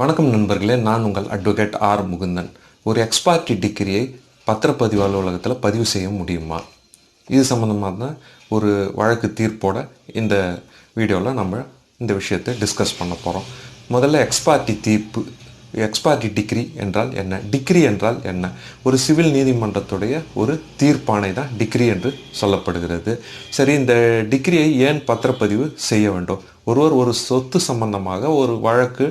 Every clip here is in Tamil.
வணக்கம் நண்பர்களே நான் உங்கள் அட்வொகேட் ஆர் முகுந்தன். ஒரு எக்ஸ்பார்ட்டி டிகிரியை பத்திரப்பதிவு அலுவலகத்தில் பதிவு செய்ய முடியுமா? இது சம்மந்தமாக தான் ஒரு வழக்கு தீர்ப்போட இந்த வீடியோவில் நம்ம இந்த விஷயத்தை டிஸ்கஸ் பண்ண போகிறோம் முதல்ல எக்ஸ்பார்ட்டி தீர்ப்பு எக்ஸ்பார்ட்டி டிகிரி என்றால் என்ன? டிகிரி என்றால் என்ன? ஒரு சிவில் நீதிமன்றத்துடைய ஒரு தீர்ப்பானை தான் டிகிரி என்று சொல்லப்படுகிறது. சரி இந்த டிகிரியை ஏன் பத்திரப்பதிவு செய்ய வேண்டும்? ஒருவர் ஒரு சொத்து சம்பந்தமாக ஒரு வழக்கு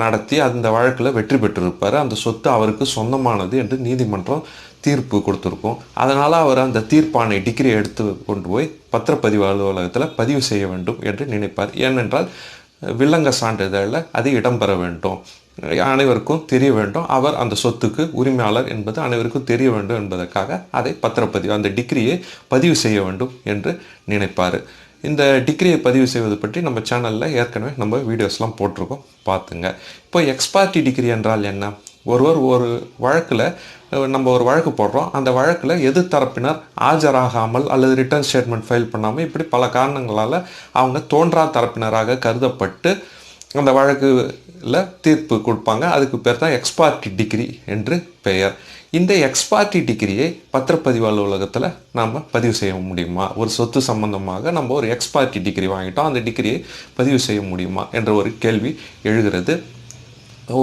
நடத்தி அந்த வழக்கில் வெற்றி பெற்றிருப்பார். அந்த சொத்து அவருக்கு சொந்தமானது என்று நீதிமன்றம் தீர்ப்பு கொடுத்துருக்கும். அதனால் அவர் அந்த தீர்ப்பானை டிகிரி எடுத்து கொண்டு போய் பத்திரப்பதிவு அலுவலகத்தில் பதிவு செய்ய வேண்டும் என்று நினைப்பார். ஏனென்றால் வில்லங்க சான்றிதழில் அது இடம்பெற வேண்டும். அனைவருக்கும் தெரிய வேண்டும். அவர் அந்த சொத்துக்கு உரிமையாளர் என்பது அனைவருக்கும் தெரிய வேண்டும் என்பதற்காக அதை பத்திரப்பதிவு அந்த டிகிரியை பதிவு செய்ய வேண்டும் என்று நினைப்பார். இந்த டிகிரியை பதிவு செய்வது பற்றி நம்ம சேனலில் ஏற்கனவே நம்ம வீடியோஸ்லாம் போட்டிருக்கோம். பார்த்துங்க. இப்போ எக்ஸ்பார்ட்டி டிகிரி என்றால் என்ன? ஒருவர் ஒரு வழக்கில் நம்ம ஒரு வழக்கு போடுறோம். அந்த வழக்கில் எது தரப்பினர் ஆஜராகாமல் அல்லது ரிட்டர்ன் ஸ்டேட்மெண்ட் ஃபைல் பண்ணாமல் இப்படி பல காரணங்களால் அவங்க தோன்றா தரப்பினராக கருதப்பட்டு அந்த வழக்குல தீர்ப்பு கொடுப்பாங்க. அதுக்கு பேர் தான் எக்ஸ்பார்ட்டி டிகிரி என்று பெயர். இந்த எக்ஸ்பார்ட்டி டிகிரியை பத்திரப்பதிவு அலுவலகத்தில் நாம் பதிவு செய்ய முடியுமா? ஒரு சொத்து சம்பந்தமாக நம்ம ஒரு எக்ஸ்பார்ட்டி டிகிரி வாங்கிட்டோம். அந்த டிகிரியை பதிவு செய்ய முடியுமா என்ற ஒரு கேள்வி எழுகிறது.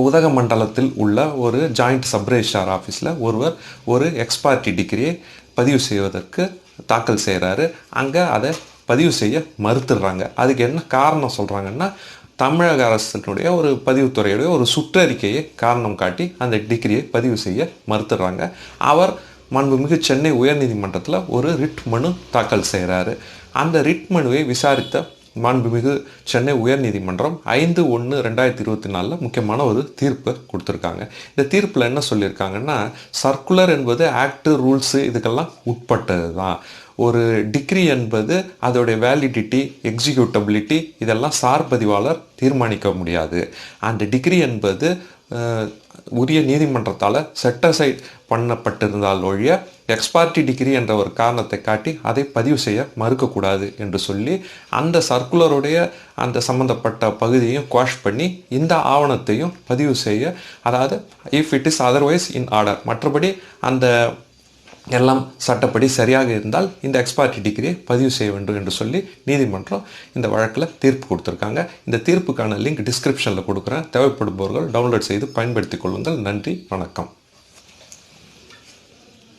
உதகமண்டலத்தில் உள்ள ஒரு ஜாயிண்ட் சப்ரெஜிஸ்டார் ஆஃபீஸில் ஒருவர் ஒரு எக்ஸ்பார்ட்டி டிகிரியை பதிவு செய்வதற்கு தாக்கல் செய்கிறாரு அங்கே அதை பதிவு செய்ய மறுத்துடுறாங்க. அதுக்கு என்ன காரணம் சொல்கிறாங்கன்னா தமிழக அரசினுடைய ஒரு பதிவுத்துறையுடைய ஒரு சுற்றறிக்கையை காரணம் காட்டி அந்த டிகிரியை பதிவு செய்ய மறுத்துடுறாங்க. அவர் மாண்புமிகு சென்னை உயர்நீதிமன்றத்தில் ஒரு ரிட் மனு தாக்கல் செய்கிறாரு அந்த ரிட் மனுவை விசாரித்த மாண்புமிகு சென்னை உயர்நீதிமன்றம் ஐந்து ஒன்று ரெண்டாயிரத்தி இருபத்தி நாலில் முக்கியமான ஒரு தீர்ப்பு கொடுத்துருக்காங்க. இந்த தீர்ப்பில் என்ன சொல்லியிருக்காங்கன்னா சர்க்குலர் என்பது ஆக்டு ரூல்ஸு இதுக்கெல்லாம் உட்பட்டது தான் ஒரு டிகிரி என்பது அதோடைய வேலிடிட்டி எக்ஸிக்யூட்டபிலிட்டி இதெல்லாம் சார் பதிவாளர் தீர்மானிக்க முடியாது. அந்த டிகிரி என்பது உரிய நீதிமன்றத்தால் செட்டசைட் பண்ணப்பட்டிருந்தால் ஒழிய எக்ஸ்பார்ட்டி டிகிரி என்ற ஒரு காரணத்தை காட்டி அதை பதிவு செய்ய மறுக்கக்கூடாது என்று சொல்லி அந்த சர்க்குலருடைய அந்த சம்பந்தப்பட்ட பகுதியையும் குவாஷ் பண்ணி இந்த ஆவணத்தையும் பதிவு செய்ய. அதாவது if it is otherwise in order மற்றபடி அந்த எல்லாம் சட்டப்படி சரியாக இருந்தால் இந்த எக்ஸ்பார்ட்டி டிகிரியை பதிவு செய்ய வேண்டும் என்று சொல்லி நீதிமன்றம் இந்த வழக்கில் தீர்ப்பு கொடுத்துருக்காங்க. இந்த தீர்ப்புக்கான லிங்க் டிஸ்கிரிப்ஷனில் கொடுக்குறேன். தேவைப்படுபவர்கள் டவுன்லோட் செய்து பயன்படுத்திக் கொள்ளுங்கள். நன்றி. வணக்கம்.